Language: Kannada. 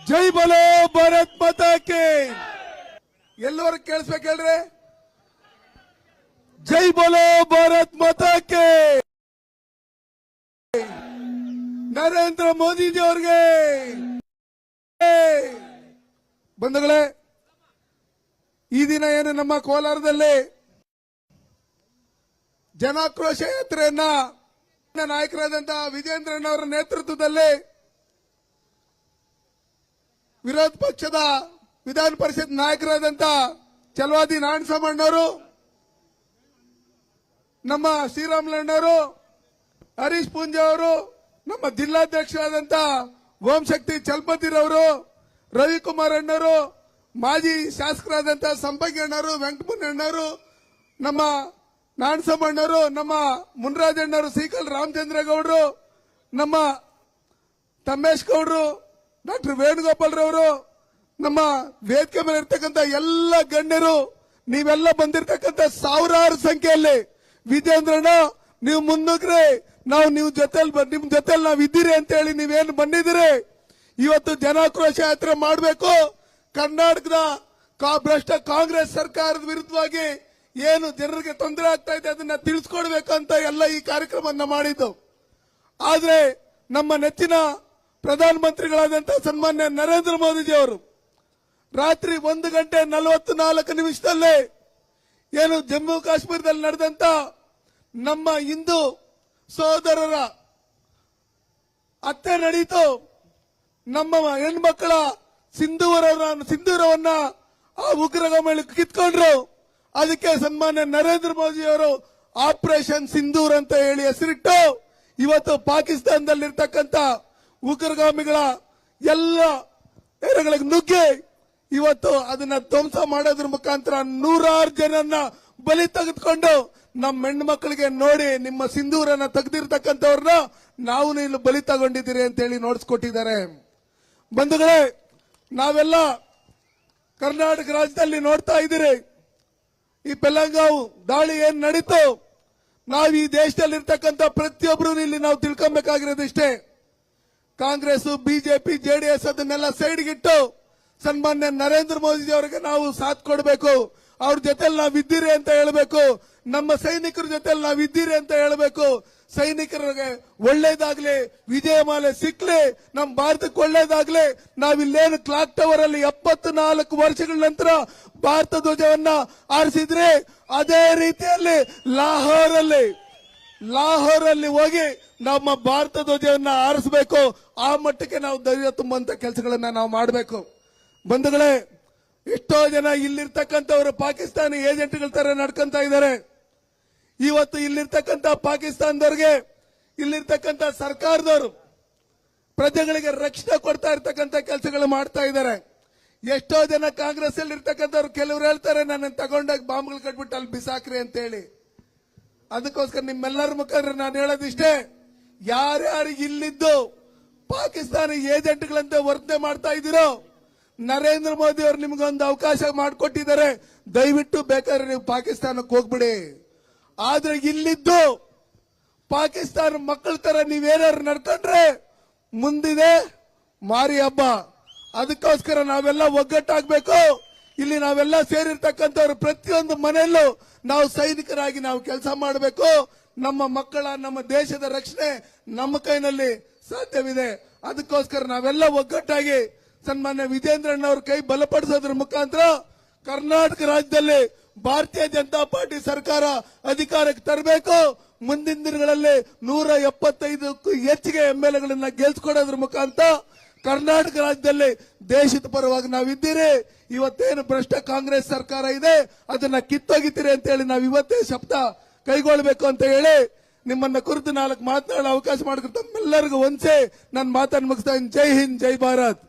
ಜೈ ಬಲೋ ಭಾರತ್ ಮಾತಾಕೆ ಕೇಳಿಸ್ಬೇಕು ಹೇಳ್ರಿ. ಜೈ ಬಲೋ ಭಾರತ್ ಮಾತಾಕೆ ನರೇಂದ್ರ ಮೋದಿಜಿ ಅವ್ರಿಗೆ. ಬಂಧುಗಳೇ, ಈ ದಿನ ಏನು ನಮ್ಮ ಕೋಲಾರದಲ್ಲಿ ಜನಾಕ್ರೋಶ ಯಾತ್ರೆಯನ್ನ ನಾಯಕರಾದಂತಹ ವಿಜೇಂದ್ರಣ್ಣವರ ನೇತೃತ್ವದಲ್ಲಿ ವಿರೋಧ ಪಕ್ಷದ ವಿಧಾನ ಪರಿಷತ್ ನಾಯಕರಾದಂತ ಚಲವಾದಿ ನಾರಾಯಣಸ್ವಾಮಣ್ಣವರು, ನಮ್ಮ ಶ್ರೀರಾಮುಲಣ್ಣವರು, ಹರೀಶ್ ಪೂಂಜೆ ಅವರು, ನಮ್ಮ ಜಿಲ್ಲಾಧ್ಯಕ್ಷರಾದಂತ ಓಂಶಕ್ತಿ ಚಲ್ಪತಿರವರು ರವಿಕುಮಾರ್ ಅಣ್ಣವರು, ಮಾಜಿ ಶಾಸಕರಾದಂತಹ ಸಂಪಂಗಿ ಅಣ್ಣವರು ಅಣ್ಣರು ನಮ್ಮ ನಾರಾಯಣಸ್ವಾಮಣ್ಣವರು ನಮ್ಮ ಮುನ್ರಾಜ್ ಅಣ್ಣವರು ಸೀಕಲ್ ರಾಮಚಂದ್ರ ಗೌಡರು ನಮ್ಮ ತಮ್ಮೇಶ್ ಗೌಡರು ಡಾಕ್ಟರ್ ವೇಣುಗೋಪಾಲ್ ರವರು ನಮ್ಮ ವೇದಿಕೆ ಮೇಲೆ ಇರ್ತಕ್ಕಂಥ ಎಲ್ಲ ಗಣ್ಯರು, ನೀವೆಲ್ಲ ಬಂದಿರತಕ್ಕಂಥ ಸಾವಿರಾರು ಸಂಖ್ಯೆಯಲ್ಲಿ ವಿಜೇಂದ್ರಣ್ಣ ನೀವು ಮುನ್ನುಗ್ರಿ, ನಾವು ನೀವು ಜೊತೆಲಿ ನಿಮ್ ಜೊತೆಲಿ ನಾವು ಇದ್ದೀರಿ ಅಂತ ಹೇಳಿ ನೀವೇನು ಬಂದಿದ್ದೀರಿ ಇವತ್ತು ಜನಾಕ್ರೋಶ ಯಾತ್ರೆ ಮಾಡಬೇಕು. ಕರ್ನಾಟಕದ ಭ್ರಷ್ಟ ಕಾಂಗ್ರೆಸ್ ಸರ್ಕಾರದ ವಿರುದ್ಧವಾಗಿ ಏನು ಜನರಿಗೆ ತೊಂದರೆ ಆಗ್ತಾ ಇದೆ ಅದನ್ನ ತಿಳಿಸ್ಕೊಡ್ಬೇಕಂತ ಎಲ್ಲ ಈ ಕಾರ್ಯಕ್ರಮವನ್ನ ಮಾಡಿದ್ದು. ಆದ್ರೆ ನಮ್ಮ ನೆಚ್ಚಿನ ಪ್ರಧಾನಮಂತ್ರಿಗಳಾದಂತಹ ಸನ್ಮಾನ್ಯ ನರೇಂದ್ರ ಮೋದಿಜಿ ಅವರು ರಾತ್ರಿ ಒಂದು ಗಂಟೆ ನಲವತ್ತು ನಾಲ್ಕು ನಿಮಿಷದಲ್ಲೇ ಏನು ಜಮ್ಮು ಕಾಶ್ಮೀರದಲ್ಲಿ ನಡೆದಂತ ನಮ್ಮ ಹಿಂದೂ ಸಹೋದರರ ಅತ್ತೆ ನಡೀತು. ನಮ್ಮ ಹೆಣ್ಮಕ್ಕಳ ಸಿಂಧೂರ ಸಿಂಧೂರವನ್ನ ಆ ಉಗ್ರಗಾಮಿಗಳು ಕಿತ್ಕೊಂಡ್ರು. ಅದಕ್ಕೆ ಸನ್ಮಾನ್ಯ ನರೇಂದ್ರ ಮೋದಿ ಅವರು ಆಪರೇಷನ್ ಸಿಂಧೂರ್ ಅಂತ ಹೇಳಿ ಹೆಸರಿಟ್ಟು ಇವತ್ತು ಪಾಕಿಸ್ತಾನದಲ್ಲಿರ್ತಕ್ಕಂಥ ಉಗ್ರಗಾಮಿಗಳ ಎಲ್ಲ ಏರಗಳಿಗೆ ನುಗ್ಗಿ ಇವತ್ತು ಅದನ್ನ ಧ್ವಂಸ ಮಾಡೋದ್ರ ಮುಖಾಂತರ ನೂರಾರು ಜನನ್ನ ಬಲಿ ತೆಗೆದುಕೊಂಡು ನಮ್ಮ ಹೆಣ್ಣು ಮಕ್ಕಳಿಗೆ ನೋಡಿ ನಿಮ್ಮ ಸಿಂಧೂರನ್ನ ತೆಗೆದಿರ್ತಕ್ಕಂಥವ್ರನ್ನ ನಾವು ಇಲ್ಲಿ ಬಲಿ ತಗೊಂಡಿದ್ದೀರಿ ಅಂತ ಹೇಳಿ ನೋಡಿಸ್ಕೊಟ್ಟಿದ್ದಾರೆ ಬಂಧುಗಳೇ, ನಾವೆಲ್ಲ ಕರ್ನಾಟಕ ರಾಜ್ಯದಲ್ಲಿ ನೋಡ್ತಾ ಇದ್ದೀರಿ. ಈ ಪೆಲಂಗಾವ್ ದಾಳಿ ಏನ್ ನಡೀತು, ನಾವು ಈ ದೇಶದಲ್ಲಿ ಇರ್ತಕ್ಕಂಥ ಪ್ರತಿಯೊಬ್ಬರು ಇಲ್ಲಿ ನಾವು ತಿಳ್ಕೊಬೇಕಾಗಿರೋದಿಷ್ಟೇ ಕಾಂಗ್ರೆಸ್ ಬಿಜೆಪಿ, ಜೆಡಿಎಸ್ ಅದನ್ನೆಲ್ಲ ಸೈಡ್ಗಿಟ್ಟು ಸನ್ಮಾನ್ಯ ನರೇಂದ್ರ ಮೋದಿಜಿ ಅವರಿಗೆ ನಾವು ಸಾಥ್ ಕೊಡಬೇಕು. ಅವ್ರ ಜೊತೆಲಿ ನಾವು ಇದ್ದೀರಿ ಅಂತ ಹೇಳಬೇಕು. ನಮ್ಮ ಸೈನಿಕರ ಜೊತೆಲಿ ನಾವು ಇದ್ದೀರಿ ಅಂತ ಹೇಳಬೇಕು. ಸೈನಿಕರಿಗೆ ಒಳ್ಳೇದಾಗ್ಲಿ, ವಿಜಯಮಾಲೆ ಸಿಕ್ಲಿ ನಮ್ಮ ಭಾರತಕ್ಕೆ ಒಳ್ಳೇದಾಗ್ಲಿ. ನಾವಿಲ್ಲೇನು ಕ್ಲಾಕ್ ಟವರ್ ಅಲ್ಲಿ ಎಪ್ಪತ್ತು ನಾಲ್ಕು ವರ್ಷಗಳ ನಂತರ ಭಾರತ ಧ್ವಜವನ್ನ ಆರಿಸಿದ್ರೆ ಅದೇ ರೀತಿಯಲ್ಲಿ ಲಾಹೋರ್ ಅಲ್ಲಿ ಲಾಹೋರ್ ಅಲ್ಲಿ ಹೋಗಿ ನಮ್ಮ ಭಾರತ ಧ್ವಜವನ್ನ ಆರಿಸಬೇಕು ಆ ಮಟ್ಟಕ್ಕೆ ನಾವು ಧೈರ್ಯ ತುಂಬುವಂತ ಕೆಲಸಗಳನ್ನ ನಾವು ಮಾಡಬೇಕು. ಬಂಧುಗಳೇ ಎಷ್ಟೋ ಜನ ಇಲ್ಲಿರ್ತಕ್ಕಂಥವ್ರು ಪಾಕಿಸ್ತಾನಿ ಏಜೆಂಟ್ಗಳ ತರ ನಡ್ಕೊಂತ ಇದ್ದಾರೆ. ಇವತ್ತು ಇಲ್ಲಿರ್ತಕ್ಕಂಥ ಪಾಕಿಸ್ತಾನದವ್ರಿಗೆ, ಇಲ್ಲಿರ್ತಕ್ಕಂಥ ಸರ್ಕಾರದವರು ಪ್ರಜೆಗಳಿಗೆ ರಕ್ಷಣೆ ಕೊಡ್ತಾ ಇರ್ತಕ್ಕಂಥ ಕೆಲಸಗಳು ಮಾಡ್ತಾ ಇದ್ದಾರೆ. ಎಷ್ಟೋ ಜನ ಕಾಂಗ್ರೆಸ್ ಅಲ್ಲಿ ಇರ್ತಕ್ಕಂಥವ್ರು ಕೆಲವರು ಹೇಳ್ತಾರೆ ನನ್ನ ತಗೊಂಡಾಗ ಬಾಂಬ್ಗಳು ಕಟ್ಬಿಟ್ಟು ಅಲ್ಲಿ ಬಿಸಾಕ್ರಿ ಅಂತ ಹೇಳಿ ಅದಕ್ಕೋಸ್ಕರ ನಿಮ್ಮೆಲ್ಲರ ಮುಖಾಂತರ ನಾನು ಹೇಳೋದಿಷ್ಟೇ, ಯಾರ್ಯಾರು ಇಲ್ಲಿದ್ದು ಪಾಕಿಸ್ತಾನಿ ಏಜೆಂಟ್ಗಳಂತೆ ವರ್ತನೆ ಮಾಡ್ತಾ ಇದ್ದೀರೋ ನರೇಂದ್ರ ಮೋದಿ ಅವರು ನಿಮ್ಗೊಂದು ಅವಕಾಶ ಮಾಡಿಕೊಟ್ಟಿದ್ದಾರೆ. ದಯವಿಟ್ಟು ಬೇಕಾದ್ರೆ ನೀವು ಪಾಕಿಸ್ತಾನಕ್ಕೆ ಹೋಗ್ಬಿಡಿ. ಆದ್ರೆ ಇಲ್ಲಿದ್ದು ಪಾಕಿಸ್ತಾನ ಮಕ್ಕಳ ತರ ನೀವೇನಾದ್ರು ನಡ್ಕೊಂಡ್ರೆ ಮುಂದಿದೆ ಮಾರಿ ಹಬ್ಬ. ಅದಕ್ಕೋಸ್ಕರ ನಾವೆಲ್ಲ ಒಗ್ಗಟ್ಟಾಗಬೇಕು. ಇಲ್ಲಿ ನಾವೆಲ್ಲ ಸೇರಿರ್ತಕ್ಕಂಥವ್ರು ಪ್ರತಿಯೊಂದು ಮನೆಯಲ್ಲೂ ನಾವು ಸೈನಿಕರಾಗಿ ನಾವು ಕೆಲಸ ಮಾಡಬೇಕು. ನಮ್ಮ ಮಕ್ಕಳ, ನಮ್ಮ ದೇಶದ ರಕ್ಷಣೆ ನಮ್ಮ ಕೈನಲ್ಲಿ ಸಾಧ್ಯವಿದೆ. ಅದಕ್ಕೋಸ್ಕರ ನಾವೆಲ್ಲ ಒಗ್ಗಟ್ಟಾಗಿ ಸನ್ಮಾನ್ಯ ವಿಜೇಂದ್ರಣ್ಣ ಅವ್ರ ಕೈ ಬಲಪಡಿಸೋದ್ರ ಮುಖಾಂತರ ಕರ್ನಾಟಕ ರಾಜ್ಯದಲ್ಲಿ ಭಾರತೀಯ ಜನತಾ ಪಾರ್ಟಿ ಸರ್ಕಾರ ಅಧಿಕಾರಕ್ಕೆ ತರಬೇಕು. ಮುಂದಿನ ದಿನಗಳಲ್ಲಿ ನೂರ ಎಪ್ಪತ್ತೈದಕ್ಕೂ ಹೆಚ್ಚಿಗೆ ಎಂ ಎಲ್ ಎಗಳನ್ನ ಗೆಲ್ಸ್ಕೊಡೋದ್ರ ಮುಖಾಂತರ ಕರ್ನಾಟಕ ರಾಜ್ಯದಲ್ಲಿ ದೇಶದ ಪರವಾಗಿ ನಾವಿದ್ದೀರಿ. ಇವತ್ತೇನು ಭ್ರಷ್ಟ ಕಾಂಗ್ರೆಸ್ ಸರ್ಕಾರ ಇದೆ, ಅದನ್ನ ಕಿತ್ತೊಗಿತೀರಿ ಅಂತ ಹೇಳಿ ನಾವು ಇವತ್ತೇ ಶಬ್ದ ಕೈಗೊಳ್ಳಬೇಕು ಅಂತ ಹೇಳಿ ನಿಮ್ಮನ್ನ ಕುರಿತು ನಾಲ್ಕು ಮಾತನಾಡೋ ಅವಕಾಶ ಮಾಡಿದ್ರೆ ತಮ್ಮೆಲ್ಲರಿಗೂ ಒಂದ್ಸೆ ನನ್ನ ಮಾತನ್ನು ಮುಗಿಸ್ತಾ. ಜೈ ಹಿಂದ್, ಜೈ ಭಾರತ್.